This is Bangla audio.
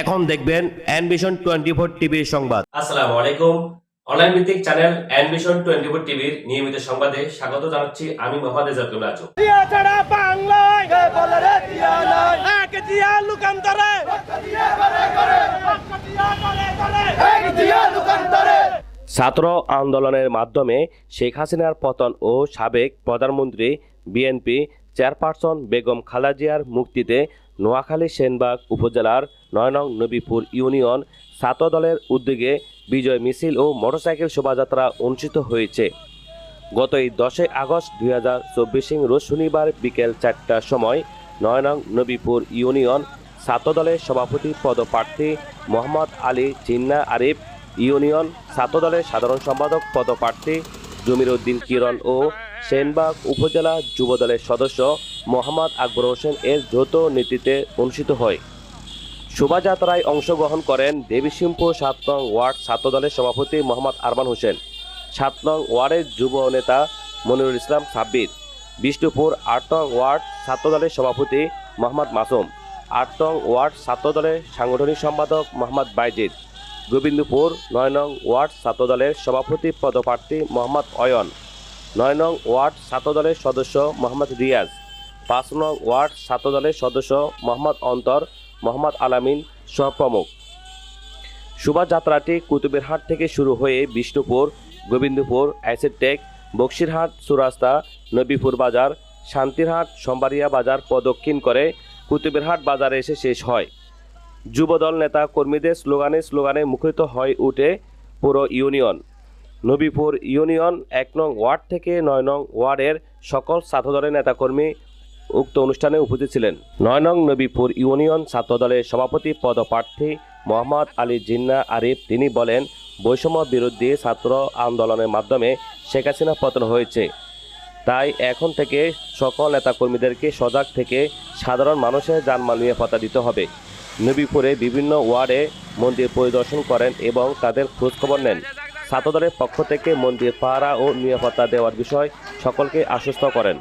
এখন দেখবেন অ্যানভিশন টোয়েন্টি ফোর টিভির সংবাদ। আসসালামু আলাইকুম। অনলাইন ভিত্তিক চ্যানেল অ্যানভিশন টোয়েন্টি ফোর টিভির নিয়মিত সংবাদে স্বাগত জানাচ্ছি আমি মোহাম্মদ এজাতুল রাজু বাংলায় লুকান্তরে ছাত্র আন্দোলনের মাধ্যমে শেখ হাসিনার পতন ও সাবেক প্রধানমন্ত্রী বিএনপি চেয়ারপারসন বেগম খালাজিয়ার মুক্তিতে নোয়াখালী সেনবাগ উপজেলার নয়নং নবীপুর ইউনিয়ন ছাত্র দলের উদ্যোগে বিজয় মিছিল ও মোটরসাইকেল শোভাযাত্রা অনুষ্ঠিত হয়েছে। গত এই দশই আগস্ট দুই হাজার চব্বিশ রোজ শনিবার বিকেল চারটার সময় নয়নং নবীপুর ইউনিয়ন ছাত্রদলের সভাপতি পদপ্রার্থী মোহাম্মদ আলী জিন্না আরিফ ইউনিয়ন ছাত্রদলের সাধারণ সম্পাদক, পদপ্রার্থী জমির উদ্দিন কিরণ ও সেনবাগ উপজেলা যুবদলের সদস্য মোহাম্মদ আকবর হোসেন এর যৌথ নেতৃত্বে অনুষ্ঠিত হয়। শোভাযাত্রায় অংশগ্রহণ করেন দেবীসিংপুর সাত নং ওয়ার্ড ছাত্রদলের সভাপতি মোহাম্মদ আরমান হোসেন, সাত নং ওয়ার্ডের যুব নেতা মনিরুল ইসলাম সাব্বির, বিষ্ণুপুর আট নং ওয়ার্ড ছাত্রদলের সভাপতি মোহাম্মদ মাসুম, আট নং ওয়ার্ড ছাত্রদলের সাংগঠনিক সম্পাদক মোহাম্মদ বাইজিদ। গোবিন্দপুর, নয় নং ওয়ার্ড ছাত্রদলের সভাপতি পদপ্রার্থী মোহাম্মদ অয়ন, নয় নং ওয়ার্ড ছাত্রদলের সদস্য মোহাম্মদ রিয়াজ, পাঁচ নং ওয়ার্ড ছাত্রদলের সদস্য মোহাম্মদ অন্তর, মোহাম্মদ আলামিন সহ প্রমুখ। শোভাযাত্রাটি কুতুবেরহাট থেকে শুরু হয়ে বিষ্ণুপুর, গোবিন্দপুর অ্যাসিডটেক বক্সিরহাট সুরাস্তা নবীপুর বাজার, শান্তিরহাট সম্বারিয়া বাজার প্রদক্ষিণ করে কুতুবেরহাট বাজারে এসে শেষ হয়। যুবদল নেতা কর্মীদের স্লোগানে স্লোগানে মুখরিত হয়ে উঠে পুরো ইউনিয়ন। নবীপুর ইউনিয়ন এক নং ওয়ার্ড থেকে নয় নং ওয়ার্ডের সকল ছাত্রদলের নেতাকর্মী উক্ত অনুষ্ঠানে উপস্থিত ছিলেন। নয় নং নবীপুর ইউনিয়ন ছাত্রদলের সভাপতি, পদপ্রার্থী মোহাম্মদ আলী জিন্না আরিফ। তিনি বলেন, বৈষম্য বিরোধী ছাত্র আন্দোলনের মাধ্যমে শেখ হাসিনা পতন হয়েছে। তাই এখন থেকে সকল নেতাকর্মীদেরকে সজাগ থেকে সাধারণ মানুষের যানমাল নিরাপত্তা দিতে হবে। নবীপুরে বিভিন্ন ওয়ার্ডে মন্দির পরিদর্শন করেন এবং তাদের খোঁজখবর নেন। ছাত্রদলের পক্ষ থেকে মন্দির পাহারা ও নিরাপত্তা দেওয়ার বিষয় সকলকে আশ্বস্ত করেন।